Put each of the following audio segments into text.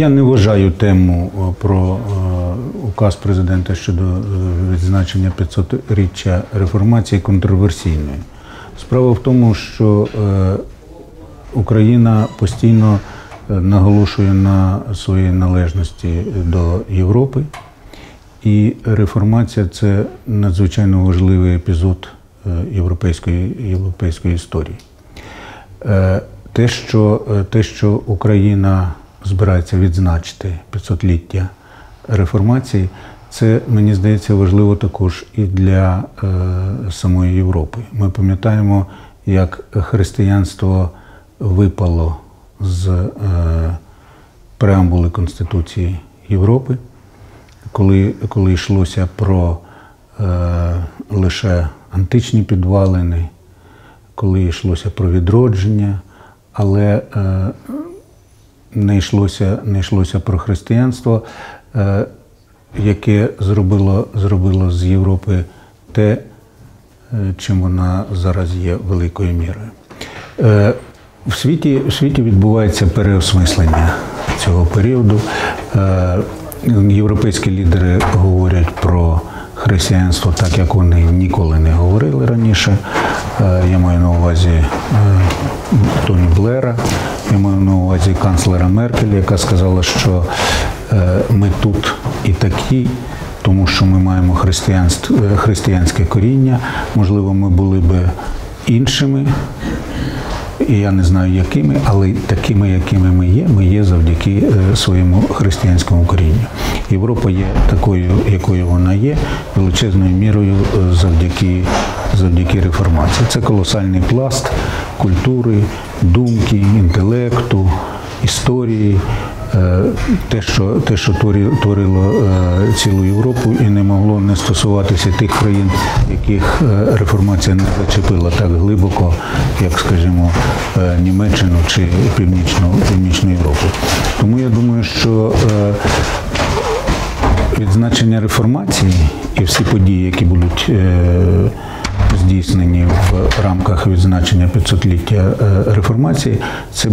Я не вважаю тему е, про е, указ президента щодо е, відзначення 500-річчя реформації контроверсійною. Справа в тому, що Україна постійно наголошує на своїй належності до Європи, і реформація це надзвичайно важливий епізод європейської, європейської історії. Е, Те, що, е, те, що Україна збирається відзначити 500-ліття реформації, це, мені здається, важливо також і для е, самої Європи. Ми пам'ятаємо, як християнство випало з е, преамбули Конституції Європи, коли, коли йшлося про е, лише античні підвалини, коли йшлося про відродження, але е, не йшлося, не йшлося про християнство, е, яке зробило, зробило з Європи те, е, чим вона зараз є великою мірою. В світі, в світі відбувається переосмислення цього періоду. Європейські лідери говорять про християнство так, як вони ніколи не говорили раніше. Е, Я маю на увазі е, Тоні Блера, я маю на увазі канцлера Меркель, яка сказала, що е, ми тут і такі, тому що ми маємо християнське коріння. Можливо, ми були би іншими, і я не знаю якими, але такими, якими ми є, ми є завдяки е, своєму християнському корінню. Європа є такою, якою вона є, величезною мірою е, завдяки, завдяки реформації. Це колосальний пласт культури, думки, інтелекту, історії. Е, Те, що, те, що творило е, цілу Європу і не могло не стосуватися тих країн, яких е, реформація не зачепила так глибоко, як, скажімо, Німеччину чи Північну, Північну Європу. Тому я думаю, що відзначення реформації і всі події, які будуть здійснені в рамках відзначення 500-ліття е, реформації, це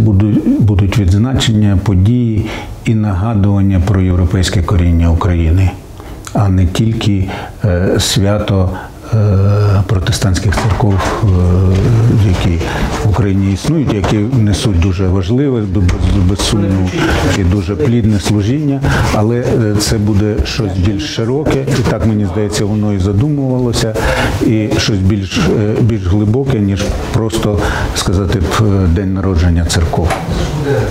будуть, відзначення події і нагадування про європейське коріння України, а не тільки е, свято. Протестантських церков, е, які в Україні існують, які несуть дуже важливе, без- безсумніву і дуже плідне служіння, але е, це буде щось більш широке, і так мені здається, воно і задумувалося, і щось більш, е, більш глибоке, ніж просто сказати б, день народження церков.